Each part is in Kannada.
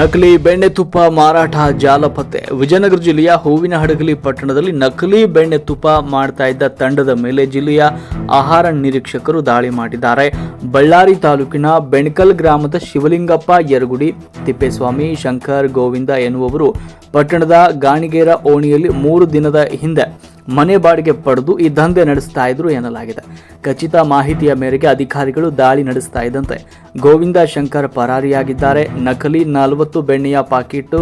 ನಕಲಿ ಬೆಣ್ಣೆ ತುಪ್ಪ ಮಾರಾಟ ಜಾಲ ಪತ್ತೆ ವಿಜಯನಗರ ಜಿಲ್ಲೆಯ ಹೂವಿನ ಹಡಗಲಿ ಪಟ್ಟಣದಲ್ಲಿ ನಕಲಿ ಬೆಣ್ಣೆ ತುಪ್ಪ ಮಾಡ್ತಾ ಇದ್ದ ತಂಡದ ಮೇಲೆ ಜಿಲ್ಲೆಯ ಆಹಾರ ನಿರೀಕ್ಷಕರು ದಾಳಿ ಮಾಡಿದ್ದಾರೆ. ಬಳ್ಳಾರಿ ತಾಲೂಕಿನ ಬೆಣಕಲ್ ಗ್ರಾಮದ ಶಿವಲಿಂಗಪ್ಪ ಯರಗುಡಿ, ತಿಪ್ಪೇಸ್ವಾಮಿ, ಶಂಕರ್ ಗೋವಿಂದ ಎನ್ನುವವರು ಪಟ್ಟಣದ ಗಾಣಿಗೇರ ಓಣಿಯಲ್ಲಿ ಮೂರು ದಿನದ ಹಿಂದೆ ಮನೆ ಬಾಡಿಗೆ ಪಡೆದು ಈ ದಂಧೆ ನಡೆಸ್ತಾ ಇದ್ರು ಎನ್ನಲಾಗಿದೆ. ಖಚಿತ ಮಾಹಿತಿಯ ಮೇರೆಗೆ ಅಧಿಕಾರಿಗಳು ದಾಳಿ ನಡೆಸ್ತಾ ಇದ್ದಂತೆ ಗೋವಿಂದ ಶಂಕರ್ ಪರಾರಿಯಾಗಿದ್ದಾರೆ. ನಕಲಿ ನಲವತ್ತು ಬೆಣ್ಣೆಯ ಪಾಕೆಟ್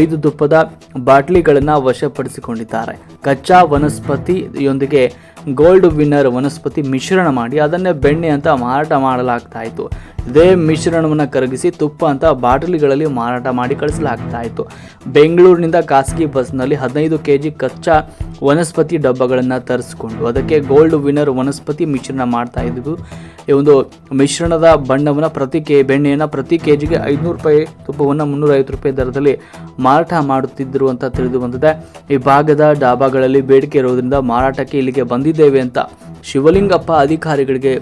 ಐದು ತುಪ್ಪದ ಬಾಟ್ಲಿಗಳನ್ನು ವಶಪಡಿಸಿಕೊಂಡಿದ್ದಾರೆ. ಕಚ್ಚಾ ವನಸ್ಪತಿಯೊಂದಿಗೆ ಗೋಲ್ಡ್ ವಿನ್ನರ್ ವನಸ್ಪತಿ ಮಿಶ್ರಣ ಮಾಡಿ ಅದನ್ನೇ ಬೆಣ್ಣೆ ಅಂತ ಮಾರಾಟ ಮಾಡಲಾಗ್ತಾ ಇತ್ತು. ಇದೇ ಮಿಶ್ರಣವನ್ನು ಕರಗಿಸಿ ತುಪ್ಪ ಅಂತ ಬಾಟಲಿಗಳಲ್ಲಿ ಮಾರಾಟ ಮಾಡಿ ಕಳಿಸಲಾಗ್ತಾ ಇತ್ತು ಬೆಂಗಳೂರಿನಿಂದ ಖಾಸಗಿ ಬಸ್ನಲ್ಲಿ ಹದಿನೈದು ಕೆ ಜಿ ಕಚ್ಚಾ ವನಸ್ಪತಿ ಡಬ್ಬಗಳನ್ನು ತರಿಸ್ಕೊಂಡು ಅದಕ್ಕೆ ಗೋಲ್ಡ್ ವಿನ್ನರ್ ವನಸ್ಪತಿ ಮಿಶ್ರಣ ಮಾಡ್ತಾ ಇದ್ದು ಈ ಒಂದು ಮಿಶ್ರಣದ ಬಣ್ಣವನ್ನು ಪ್ರತಿ ಕೆ, ಬೆಣ್ಣೆಯನ್ನು ಪ್ರತಿ ಕೆ ಜಿಗೆ ಐದುನೂರು ರೂಪಾಯಿ ತುಪ್ಪವನ್ನು ಮುನ್ನೂರೈವತ್ತು ರೂಪಾಯಿ ದರದಲ್ಲಿ ಮಾರಾಟ ಮಾಡುತ್ತಿದ್ದರು ಅಂತ ತಿಳಿದು ಬಂದಿದೆ. ಈ ಭಾಗದ ಡಾಬಾಗಳಲ್ಲಿ ಬೇಡಿಕೆ ಇರೋದ್ರಿಂದ ಮಾರಾಟಕ್ಕೆ ಇಲ್ಲಿಗೆ ಬಂದಿದ್ದೇವೆ ಅಂತ ಶಿವಲಿಂಗಪ್ಪ ಅಧಿಕಾರಿಗಳಿಗೆ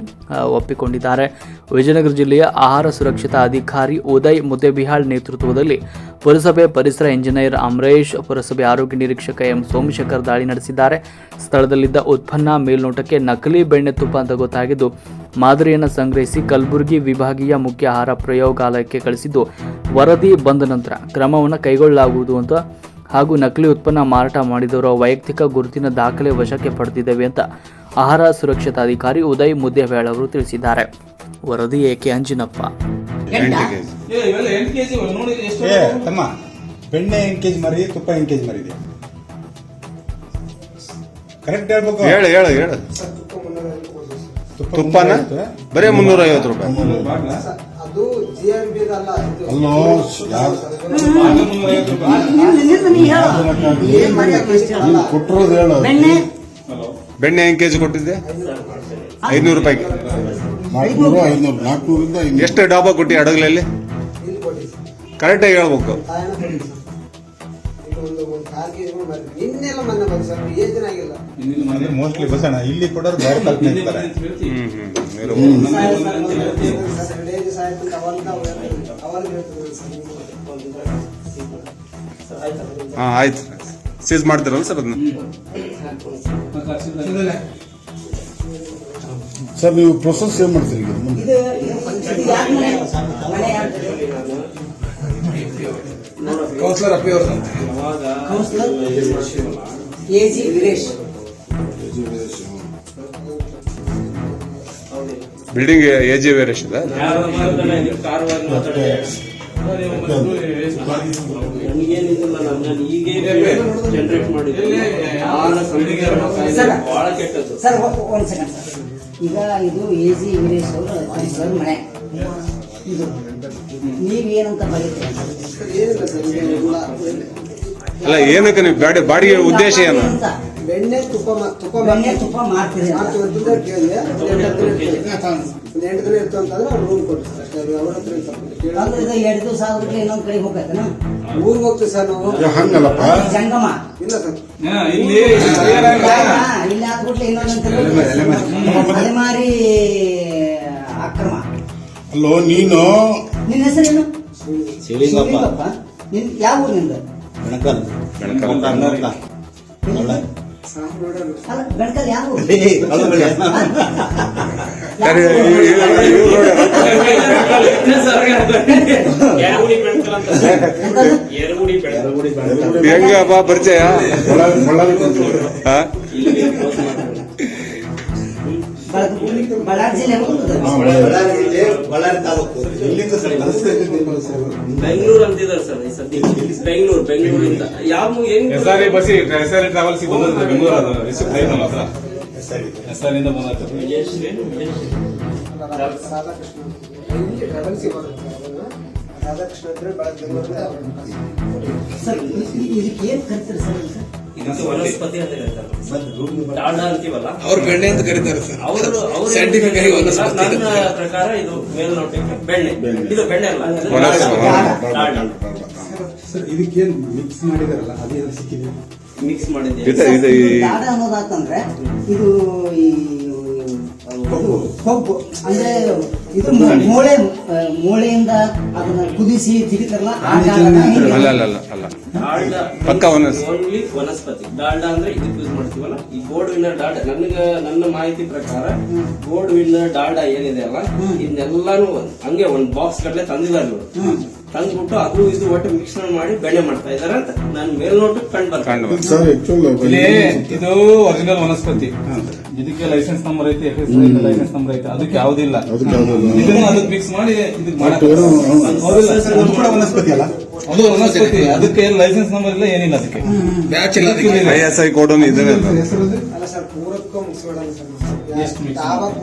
ಒಪ್ಪಿಕೊಂಡಿದ್ದಾರೆ. ವಿಜಯನಗರ ಜಿಲ್ಲೆಯ ಆಹಾರ ಸುರಕ್ಷತಾ ಅಧಿಕಾರಿ ಉದಯ್ ಮುದ್ದೆಬಿಹಾಳ್ ನೇತೃತ್ವದಲ್ಲಿ ಪುರಸಭೆ ಪರಿಸರ ಇಂಜಿನಿಯರ್ ಅಮರೇಶ್, ಪುರಸಭೆ ಆರೋಗ್ಯ ನಿರೀಕ್ಷಕ ಎಂ ಸೋಮಶೇಖರ್ ದಾಳಿ ನಡೆಸಿದ್ದಾರೆ. ಸ್ಥಳದಲ್ಲಿದ್ದ ಉತ್ಪನ್ನ ಮೇಲ್ನೋಟಕ್ಕೆ ನಕಲಿ ಬೆಣ್ಣೆ ತುಪ್ಪ ಅಂತ ಗೊತ್ತಾಗಿದ್ದು, ಮಾದರಿಯನ್ನು ಸಂಗ್ರಹಿಸಿ ಕಲಬುರಗಿ ವಿಭಾಗೀಯ ಮುಖ್ಯ ಆಹಾರ ಪ್ರಯೋಗಾಲಯಕ್ಕೆ ಕಳಿಸಿದ್ದು, ವರದಿ ಬಂದ ನಂತರ ಕ್ರಮವನ್ನು ಕೈಗೊಳ್ಳಲಾಗುವುದು ಅಂತ ಹಾಗೂ ನಕಲಿ ಉತ್ಪನ್ನ ಮಾರಾಟ ಮಾಡಿದವರ ವೈಯಕ್ತಿಕ ಗುರುತಿನ ದಾಖಲೆ ವಶಕ್ಕೆ ಪಡೆದಿದ್ದೇವೆ ಅಂತ ಆಹಾರ ಸುರಕ್ಷತಾಧಿಕಾರಿ ಉದಯ್ ಮುದ್ದೇಬೇಳ್ ಅವರು ತಿಳಿಸಿದ್ದಾರೆ. ವರದಿ ಏಕೆ ಅಂಜಿನಪ್ಪ? ಏ, ತಮ್ಮ ಬೆಣ್ಣೆ ಎಂಟು ಕೆಜಿ ಮರಿ ತುಪ್ಪ ಎಂಟು ಕೆಜಿ ಮರಿ ಕರೆಕ್ಟ್ ಹೇಳ್ಬೇಕು? ಹೇಳು ಹೇಳು ಹೇಳು. ತುಪ್ಪ ತುಪ್ಪನ? ಬರೀ ಮುನ್ನೂರ ಐವತ್ತು ರೂಪಾಯಿ. ಅಲ್ಲ. ಯಾರು. ಕೊಟ್ಟಿರೋದು ಹೇಳು ಬೆಣ್ಣೆ ಹೆಂಗ್ ಕೆಜಿ ಕೊಟ್ಟಿದ್ದೆ ಐನೂರು ರೂಪಾಯಿ ನಾಲ್ಕುನೂರು ಐನೂರು ನಾಲ್ಕುನೂರಿಂದ ಐನೂರು ಎಷ್ಟು ಡಾಬಾ ಕೊಟ್ಟಿ ಹಡಗಲಲ್ಲಿ ಕರೆಕ್ಟಾಗಿ ಹೇಳ್ಬೇಕು ಮೋಸ್ಟ್ಲಿ ಬಸಣ್ಣ ಇಲ್ಲಿ ಕೊಡೋರು ಬೇರೆ ಕಲ್ಪನೆ ಇರ್ತಾರೆ? ಹಾ ಆಯ್ತು ಸೀಸ್ ಮಾಡ್ತೀರಲ್ಲ ಸರ್ ಅದನ್ನ? ಸರ್ ನೀವು ಪ್ರೊಸೆಸ್ ಏನ್ ಮಾಡ್ತೀರಿ ಈಗ ಮುಂದೆ? ಕೌನ್ಸಿಲರ್ ಅಪ್ಪಿ ಅವ್ರದ್ದು councillor A G Veeresh building A G ವೇರಿಯೇಷ್ ಇದೆ. ಈಗ ಇದು ವೀರೇಶ್ ಅವರು ಮನೆ ಇದು ನೀವೇನಂತ ಬರೀತೀರ ಅಲ್ಲ, ಏನಕ್ಕೆ ನೀವು ಬಾಡಿ ಬಾಡಿಗೆ ಉದ್ದೇಶ ಏನು? ಬೆಣ್ಣೆ ತುಪ್ಪ ತುಪ್ಪ ಬೆಣ್ಣೆ ತುಪ್ಪ. ಮಾಡ್ತೀವಿ ಕೇಳಿ ಕೇಳಿದೆ ಒಂದು ಎಂಟು ದಿನ ಎಂಟು ಅಂತಂದ್ರೆ ಅವ್ರು ರೂಮ್ ಕೊಡ್ತಾರೆ. ಅವ್ರ ಹತ್ರ ಇದು ಎರಡು ದಿವಸ ಆದ್ರೆ ಇನ್ನೊಂದ್ ಕಡೆ ಹೋಗ್ಬೇಕನ? ಊರಿಗೆ ಹೋಗ್ತೀವಿ ಸರ್ ನಾವು. ಹಂಗಲ್ಲಪ್ಪ. ಜಂಗಮ. ಇಲ್ಲ ಸರ್. ಇಲ್ಲಿ ಇಲ್ಲಿ ಆದ್ಬಿಟ್ಲೆ ಇನ್ನೊಂದ್ ಅಲೆಮಾರಿ ಅಕ್ರಮ. ಅಲ್ಲೋ ನೀನು? ನಿನ್ನ ಹೆಸರೇನು? ಶಿವಲಿಂಗಪ್ಪ. ನಿನ್ ಯಾವ ಊರಿನಿಂದ ಬೆಳಕಲ್ ಬೆಳ್ಕಲ್ ಅಂತ ಎರಗುಡಿ ಬೆಳ್ಕಲ್ ಹೆಂಗಪ್ಪ ಪರಿಚಯ? ಬಳ್ಳಾರಿ ಬಳ್ಳಾರಿ? ಬೆಳಕು- ಬಳ್ಳಾರಿ ಜಿಲ್ಲೆ ಹೋಗುದು ಹಾ, ಬೆಂಗಳೂರು ಅಂತಿದ್ದಾರೆ ಸರ್. ಈ ಸದ್ಯ ಬೆಂಗಳೂರು ಬೆಂಗಳೂರಿಂದ ಯಾವ ಬಸ್ಸಿ ಎಸ್ ಆರ್ ಟ್ರಾವೆಲ್ಸ್ ಬೆಂಗಳೂರು ಅದು. ರಿಸಿಪ್ಟ್ ಐತೆ ನಮ್ಮ ಹತ್ರ ಎಸ್ ಆರ್ ಇಂದ ಬಂದ ರಾಧಾಕೃಷ್ಣ ಅಂದ್ರೆ ಬಹಳ ಸರ್ ಇದಕ್ಕೆ ಏನ್ ಕರ್ತಾರೆ ಸರ್ ವನಸ್ಪತಿ ಅಂತ ಹೇಳ್ತಾರೆ. ಅಂತೀವಲ್ಲ? ಅವ್ರ ಬೆಣ್ಣೆ ಅಂತ ಕರೀತಾರೆ ಸರ್. ಅವರು Scientific ಆಗಿ ವನಸ್ಪತಿ ನನ್ನ ಪ್ರಕಾರ ಇದು ಮೇಲ್ನೋಟಕ್ಕೆ ಬೆಣ್ಣೆ. ಇದು ಬೆಣ್ಣೆ ಅಲ್ಲ. ಸರ್ ಇದಕ್ಕೇನು ಮಿಕ್ಸ್ ಮಾಡಿದಾರಲ್ಲ ಅದೇನು ಸಿಕ್ಕಿದೆ? ಮಿಕ್ಸ್ ಮಾಡಿದ್ದೆ ಇದು ಇದು ಈ ಕೊಬ್ಬು ಅಂದ್ರೆ ಇದು ಮೂಳೆ ಮೂಳೆಯಿಂದ ಅದನ್ನ ಕುದಿಸಿ ತಿರುತಾರಲ್ಲ ಆ ಕಾರಣನ ಹಿಂಗೆ- ಅಲ್ಲ ಅಲ್ಲ ಅಲ್ಲ. ಅಲ್ಲ ಡಾಲ್ಡಾ ಪಕ್ಕ ವನಸ್- ಓನ್ಲಿ ವನಸ್ಪತಿ. ಡಾಲ್ಡಾ ಅಂದ್ರೆ ಇದಕ್ಕೆ ಯೂಸ್ ಮಾಡ್ತೀವಲ್ಲ? ಈ ಗೋಲ್ಡ್ ವಿನ್ನರ್ ಡಾಲ್ಡಾ ನನಗೆ ನನ್ನ ಮಾಹಿತಿ ಪ್ರಕಾರ ಗೋಲ್ಡ್ ವಿನ್ನರ್ ಡಾಲ್ಡಾ ಏನಿದೆ ಅಲ್ಲ? ಇದನ್ನೆಲ್ಲಾನು ಹಂಗೆ ಒಂದ್ ಬಾಕ್ಸ್ ಗಟ್ಟಲೆ ತಂದಿದ್ದಾರೆ ಇವ್ರು ತಂದ್ಬಿಟ್ಟು ಅದು ಇದು ಒಟ್ಟು ಮಿಕ್ಸ್ ಮಾಡಿ ಬೆಣ್ಣೆ ಮಾಡ್ತಾ ಇದಾರೆ ಅಂತ ನಾನು ಮೇಲ್ನೋಟಕ್ಕೆ ಕಂಡು ಬರ್ತೇನೆ ಕಂಡು ಸರ್ ಇಲ್ಲಿ ಇದು ಒರಿಜಿನಲ್ ವನಸ್ಪತಿ ಇದಕ್ಕೆ ಲೈಸೆನ್ಸ್ ನಂಬರ್ ಐತೆ ಲೈಸೆನ್ಸ್ ನಂಬರ್ ಐತೆ ಅದಕ್ಕೆ ಯಾವ್ದಿಲ್ಲ. ಅದಕ್ಕೆ ಇದನ್ನ ಅದಕ್ಕೆ ಮಿಕ್ಸ್ ಮಾಡಿ ಇದಕ್ಕೆ ಕೂಡ ವನಸ್ಪತಿ ಅಲ್ಲ? ಅದು ಅದಕ್ಕೆ ಲೈಸೆನ್ಸ್ ನಂಬರ್ ಇಲ್ಲ ಏನಿಲ್ಲ ಅದಕ್ಕೆ. ಐ ಎಸ್ ಐ ಇದನ್ನೇ ಅದು. ಅಲ್ಲ. ಸರ್ ಪೂರಕ್ಕೂ ಮುಗಿಸ್ಬೇಡಲ್ಲ ಸರ್ ಎಷ್ಟು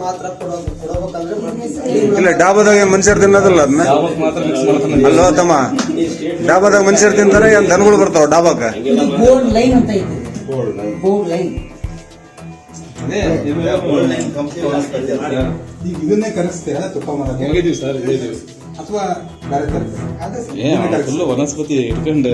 ಮಾತ್ರ ಕೊಡೋ ಕೊಡಬೇಕಂದ್ರೆ ಇಲ್ಲ ಡಾಬಾದಾಗ ಏನ್ ಮನುಷ್ಯರು ತಿನ್ನೋದಿಲ್ಲ ಅದನ್ನ? ಯಾವತ್ ಮಾತ್ರ ಮಿಕ್ಸ್ ಮಾಡ್ತಾನೆ ಅಲ್ವಾ ತಮ್ಮ? ಡಾಬಾದಾಗ ಮನುಷ್ಯರು ತಿಂತಾರೆ ಏನ್ ದನಗಳು ಬರ್ತಾವ ಡಾಬಾಕ? ಇದು ಗೋಲ್ಡ್ ಲೈನ್ ಅಂತ ಐತೆ. ಗೋಲ್ಡ್ ಲೈನ್ ಲೈನ್ ಈಗ ಇದನ್ನೇ ಕರೆಸ್ತೀರಾ ತುಪ್ಪ ಮಾಡೋದು ಹೋಗಿದೀವಿ ಸರ್ ಹೋಗಿದೀವಿ ಅಥವಾ ಬೇರೆ ತರ ಅದೇ ಸರ್ ಏ ಫುಲ್ ವನಸ್ಪತಿ ಇಟ್ಕೊಂಡು